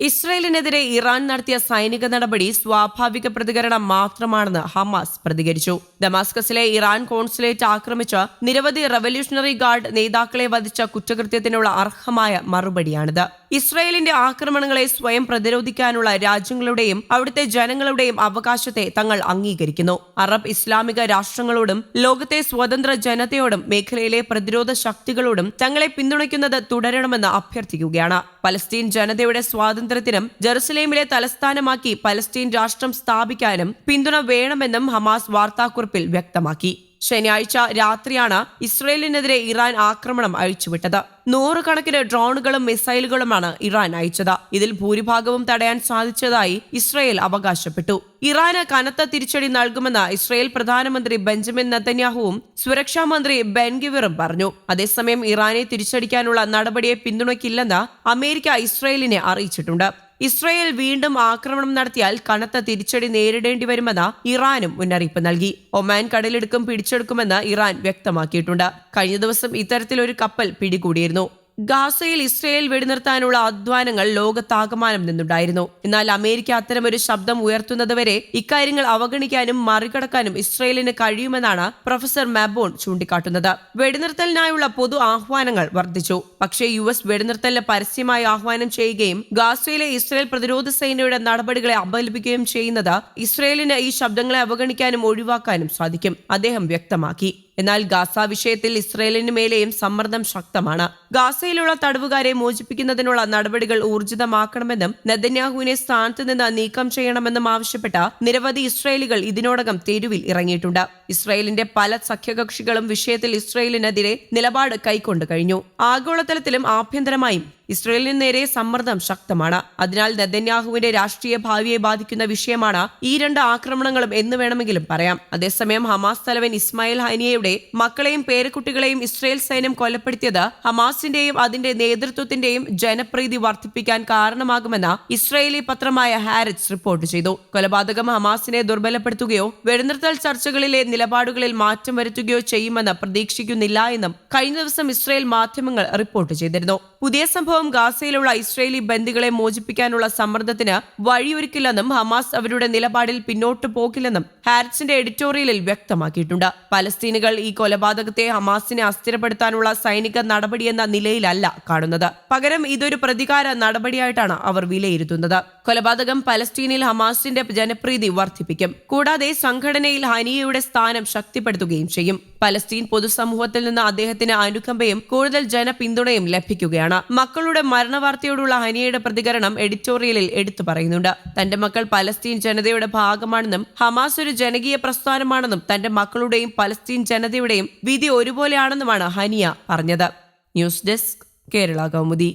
ഇസ്രയേലിനെതിരെ Iran നടത്തിയ സൈനിക നടപടി സ്വാഭാവിക പ്രതികരണം മാത്രമാണെന്ന് ഹമാസ് പ്രതികരിച്ചു. ദമാസ്കസിലെ ഇറാൻ കോൺസുലേറ്റ് ആക്രമിച്ച നിരവധി റവല്യൂഷണറി ഗാർഡ് നേതാക്കളെ വധിച്ച കുറ്റകൃത്യത്തിനുള്ള അർഹമായ മറുപടിയാണിത്. ഇസ്രയേലിന്റെ ആക്രമണങ്ങളെ സ്വയം പ്രതിരോധിക്കാനുള്ള രാജ്യങ്ങളുടെയും അവിടുത്തെ ജനങ്ങളുടെയും അവകാശത്തെ തങ്ങൾ അംഗീകരിക്കുന്നു. അറബ് ഇസ്ലാമിക രാഷ്ട്രങ്ങളോടും ലോകത്തെ സ്വതന്ത്ര ജനതയോടും മേഖലയിലെ പ്രതിരോധ ശക്തികളോടും തങ്ങളെ പിന്തുണയ്ക്കുന്നത് തുടരണമെന്ന് അഭ്യർത്ഥിക്കുകയാണ്. പലസ്തീൻ ജനതയുടെ സ്വാതന്ത്ര്യത്തിനും ജെറുസലേമിലെ തലസ്ഥാനമാക്കി പലസ്തീൻ രാഷ്ട്രം സ്ഥാപിക്കാനും പിന്തുണ വേണമെന്നും ഹമാസ് വാർത്താക്കുറിപ്പിൽ വ്യക്തമാക്കി. ശനിയാഴ്ച രാത്രിയാണ് ഇസ്രയേലിനെതിരെ ഇറാൻ ആക്രമണം അഴിച്ചുവിട്ടത്. നൂറുകണക്കിന് ഡ്രോണുകളും മിസൈലുകളുമാണ് ഇറാൻ അയച്ചത്. ഇതിൽ ഭൂരിഭാഗവും തടയാൻ സാധിച്ചതായി ഇസ്രയേൽ അവകാശപ്പെട്ടു. ഇറാന് കനത്ത തിരിച്ചടി നൽകുമെന്ന് ഇസ്രയേൽ പ്രധാനമന്ത്രി ബെഞ്ചമിൻ നെതന്യാഹുവും സുരക്ഷാ മന്ത്രി ബെൻഗിവറും പറഞ്ഞു. അതേസമയം ഇറാനെ തിരിച്ചടിക്കാനുള്ള നടപടിയെ പിന്തുണയ്ക്കില്ലെന്ന് അമേരിക്ക ഇസ്രയേലിനെ അറിയിച്ചിട്ടുണ്ട്. ഇസ്രയേൽ വീണ്ടും ആക്രമണം നടത്തിയാൽ കനത്ത തിരിച്ചടി നേരിടേണ്ടി വരുമെന്ന് ഇറാനും മുന്നറിയിപ്പ് നൽകി. ഒമാൻ കടലെടുക്കും പിടിച്ചെടുക്കുമെന്ന് ഇറാൻ വ്യക്തമാക്കിയിട്ടുണ്ട്. കഴിഞ്ഞ ദിവസം ഇത്തരത്തിലൊരു കപ്പൽ പിടികൂടിയിരുന്നു. ഗാസയിൽ ഇസ്രയേൽ വെടിനിർത്താനുള്ള അധ്വാനങ്ങൾ ലോകത്താകമാനം നിന്നുണ്ടായിരുന്നു. എന്നാൽ അമേരിക്ക അത്തരമൊരു ശബ്ദം ഉയർത്തുന്നതുവരെ ഇക്കാര്യങ്ങൾ അവഗണിക്കാനും മറികടക്കാനും ഇസ്രയേലിന് കഴിയുമെന്നാണ് പ്രൊഫസർ മാബോൺ ചൂണ്ടിക്കാട്ടുന്നത്. വെടിനിർത്തലിനായുള്ള പൊതു ആഹ്വാനങ്ങൾ വർദ്ധിച്ചു. പക്ഷേ യു എസ് വെടിനിർത്തലിന് പരസ്യമായി ആഹ്വാനം ചെയ്യുകയും ഗാസയിലെ ഇസ്രയേൽ പ്രതിരോധ സേനയുടെ നടപടികളെ അപലപിക്കുകയും ചെയ്യുന്നത് ഇസ്രയേലിന് ഈ ശബ്ദങ്ങളെ അവഗണിക്കാനും ഒഴിവാക്കാനും സാധിക്കും അദ്ദേഹം വ്യക്തമാക്കി. എന്നാൽ ഗാസ വിഷയത്തിൽ ഇസ്രയേലിന് മേലെയും സമ്മർദ്ദം ശക്തമാണ്. ഗാസയിലുള്ള തടവുകാരെ മോചിപ്പിക്കുന്നതിനുള്ള നടപടികൾ ഊർജിതമാക്കണമെന്നും നെതന്യാഹുവിനെ സ്ഥാനത്ത് നിന്ന് നീക്കം ചെയ്യണമെന്നും ആവശ്യപ്പെട്ട നിരവധി ഇസ്രയേലികൾ ഇതിനോടകം തെരുവിൽ ഇറങ്ങിയിട്ടുണ്ട്. ഇസ്രയേലിന്റെ പല സഖ്യകക്ഷികളും വിഷയത്തിൽ ഇസ്രയേലിനെതിരെ നിലപാട് കൈക്കൊണ്ടു കഴിഞ്ഞു. ആഗോളതലത്തിലും ആഭ്യന്തരമായും ഇസ്രയേലിന് നേരെ സമ്മർദ്ദം ശക്തമാണ്. അതിനാൽ നെതന്യാഹുവിന്റെ രാഷ്ട്രീയ ഭാവിയെ ബാധിക്കുന്ന വിഷയമാണ് ഈ രണ്ട് ആക്രമണങ്ങളും എന്ന് വേണമെങ്കിലും പറയാം. അതേസമയം ഹമാസ് തലവൻ ഇസ്മായിൽ ഹനിയയുടെ മക്കളെയും പേരക്കുട്ടികളെയും ഇസ്രയേൽ സൈന്യം കൊലപ്പെടുത്തിയത് ഹമാസിന്റെയും അതിന്റെ നേതൃത്വത്തിന്റെയും ജനപ്രീതി വർദ്ധിപ്പിക്കാൻ കാരണമാകുമെന്ന് ഇസ്രയേലി പത്രമായ ഹാരിറ്റ്സ് റിപ്പോർട്ട് ചെയ്തു. കൊലപാതകം ഹമാസിനെ ദുർബലപ്പെടുത്തുകയോ വെടിനിർത്തൽ ചർച്ചകളിലെ നിലപാടുകളിൽ മാറ്റം വരുത്തുകയോ ചെയ്യുമെന്ന് പ്രതീക്ഷിക്കുന്നില്ല എന്നും കഴിഞ്ഞ ദിവസം ഇസ്രയേൽ മാധ്യമങ്ങൾ റിപ്പോർട്ട് ചെയ്തിരുന്നു. പുതിയ സംഭവം സംഭവം ഗാസയിലുള്ള ഇസ്രയേലി ബന്ദികളെ മോചിപ്പിക്കാനുള്ള സമ്മർദ്ദത്തിന് വഴിയൊരുക്കില്ലെന്നും ഹമാസ് അവരുടെ നിലപാടിൽ പിന്നോട്ട് പോകില്ലെന്നും ഹാരിസിന്റെ എഡിറ്റോറിയലിൽ വ്യക്തമാക്കിയിട്ടുണ്ട്. പലസ്തീനുകൾ ഈ കൊലപാതകത്തെ ഹമാസിനെ അസ്ഥിരപ്പെടുത്താനുള്ള സൈനിക നടപടിയെന്ന നിലയിലല്ല കാണുന്നത്. പകരം ഇതൊരു പ്രതികാര നടപടിയായിട്ടാണ് അവർ വിലയിരുത്തുന്നത്. കൊലപാതകം പലസ്തീനിൽ ഹമാസിന്റെ ജനപ്രീതി വർദ്ധിപ്പിക്കും. കൂടാതെ സംഘടനയിൽ ഹനിയയുടെ സ്ഥാനം ശക്തിപ്പെടുത്തുകയും ചെയ്യും. പലസ്തീൻ പൊതുസമൂഹത്തിൽ നിന്ന് അദ്ദേഹത്തിന് അനുകമ്പയും കൂടുതൽ ജനപിന്തുണയും ലഭിക്കുകയാണ്. മക്കളുടെ മരണവാർത്തയോടുള്ള ഹനിയയുടെ പ്രതികരണം എഡിറ്റോറിയലിൽ എടുത്തു പറയുന്നുണ്ട്. തന്റെ മക്കൾ പലസ്തീൻ ജനതയുടെ ഭാഗമാണെന്നും ഹമാസ് ഒരു ജനകീയ പ്രസ്ഥാനമാണെന്നും തന്റെ മക്കളുടെയും പലസ്തീൻ ജനതയുടെയും വിധി ഒരുപോലെയാണെന്നുമാണ് ഹനിയ പറഞ്ഞത്. News desk Kerala Kaumudi.